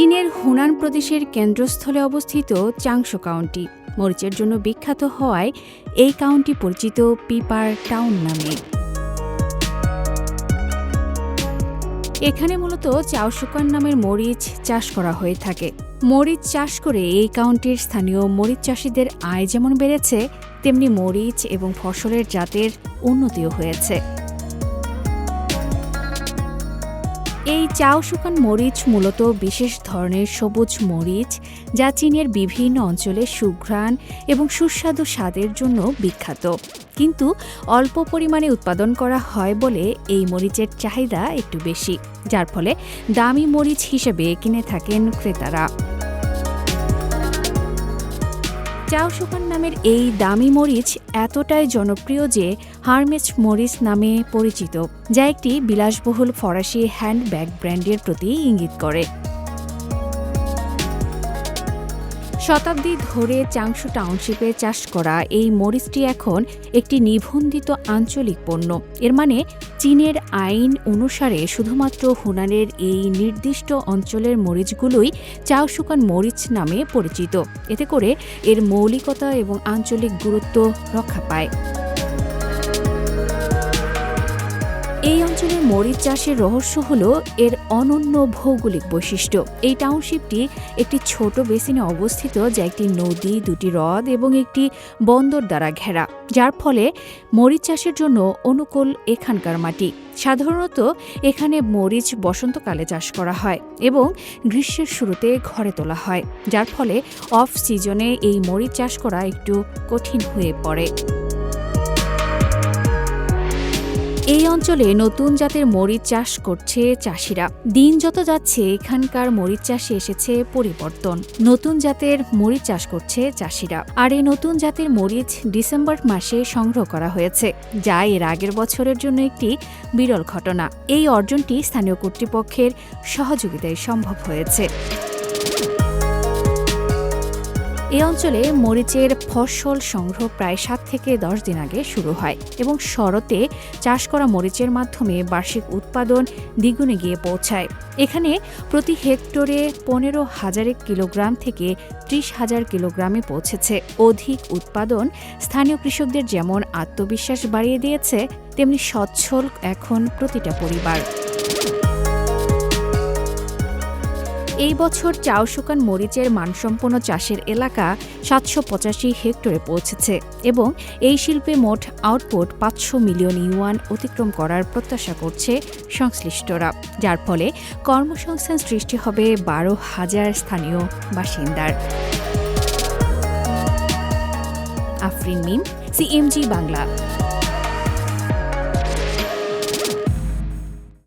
চীনের হুনান প্রদেশের কেন্দ্রস্থলে অবস্থিত চাংশো কাউন্টি। মরিচের জন্য বিখ্যাত হওয়ায় এই কাউন্টি পরিচিত পিপার টাউন নামে। এখানে মূলত চাওশুকান নামের মরিচ চাষ করা হয়ে থাকে। মরিচ চাষ করে এই কাউন্টির স্থানীয় মরিচ চাষিদের আয় যেমন বেড়েছে, তেমনি মরিচ এবং ফসলের জাতের উন্নতিও হয়েছে। এই চাও শুকান মরিচ মূলত বিশেষ ধরনের সবুজ মরিচ, যা চীনের বিভিন্ন অঞ্চলে সুঘ্রাণ এবং সুস্বাদু স্বাদের জন্য বিখ্যাত। কিন্তু অল্প পরিমাণে উৎপাদন করা হয় বলে এই মরিচের চাহিদা একটু বেশি, যার ফলে দামি মরিচ হিসেবে কিনে থাকেন ক্রেতারা। চাও শুকান নামের এই দামি মরিচ এতটাই জনপ্রিয় যে হারমেস মরিচ নামে পরিচিত, যা একটি বিলাসবহুল ফরাসি হ্যান্ডব্যাগ ব্র্যান্ডের প্রতি ইঙ্গিত করে। শতাব্দী ধরে চাংশু টাউনশিপে চাষ করা এই মরিচটি এখন একটি নিবন্ধিত আঞ্চলিক পণ্য। এর মানে চীনের আইন অনুসারে শুধুমাত্র হুনানের এই নির্দিষ্ট অঞ্চলের মরিচগুলোই চাও শুকান মরিচ নামে পরিচিত। এতে করে এর মৌলিকতা এবং আঞ্চলিক গুরুত্ব রক্ষা পায়। এই অঞ্চলের মরিচ চাষের রহস্য হল এর অনন্য ভৌগোলিক বৈশিষ্ট্য। এই টাউনশিপটি একটি ছোট বেসিনে অবস্থিত যা একটি নদী, দুটি হ্রদ এবং একটি বন্দর দ্বারা ঘেরা। যার ফলে মরিচ চাষের জন্য অনুকূল এখানকার মাটি। সাধারণত এখানে মরিচ বসন্তকালে চাষ করা হয় এবং গ্রীষ্মের শুরুতে ঘরে তোলা হয়, যার ফলে অফ সিজনে এই মরিচ চাষ করা একটু কঠিন হয়ে পড়ে। এই অঞ্চলে নতুন জাতের মরিচ চাষ করছে চাষিরা। দিন যত যাচ্ছে, এখানকার মরিচ চাষে এসেছে পরিবর্তন। নতুন জাতের মরিচ চাষ করছে চাষিরা। আর এই নতুন জাতের মরিচ ডিসেম্বর মাসে সংগ্রহ করা হয়েছে, যা এর আগের বছরের জন্য একটি বিরল ঘটনা। এই অর্জনটি স্থানীয় কর্তৃপক্ষের সহযোগিতায় সম্ভব হয়েছে। এ অঞ্চলে মরিচের ফসল সংগ্রহ প্রায় সাত থেকে দশ দিন আগে শুরু হয় এবং শরতে চাষ করা মরিচের মাধ্যমে বার্ষিক উৎপাদন দ্বিগুণে গিয়ে পৌঁছায়। এখানে প্রতি হেক্টরে পনেরো হাজার কিলোগ্রাম থেকে ত্রিশ হাজার কিলোগ্রামে পৌঁছেছে। অধিক উৎপাদন স্থানীয় কৃষকদের যেমন আত্মবিশ্বাস বাড়িয়ে দিয়েছে, তেমনি সচ্ছল এখন প্রতিটা পরিবার। এই বছর চাও শুকান মরিচের মানসম্পন্ন চাষের এলাকা সাতশো পঁচাশি হেক্টরে পৌঁছেছে এবং এই শিল্পে মোট আউটপুট পাঁচশো মিলিয়ন ইউয়ান অতিক্রম করার প্রত্যাশা করছে সংশ্লিষ্টরা, যার ফলে কর্মসংস্থান সৃষ্টি হবে বারো হাজার স্থানীয় বাসিন্দার। আফরিন মিম, সিএমজি বাংলা।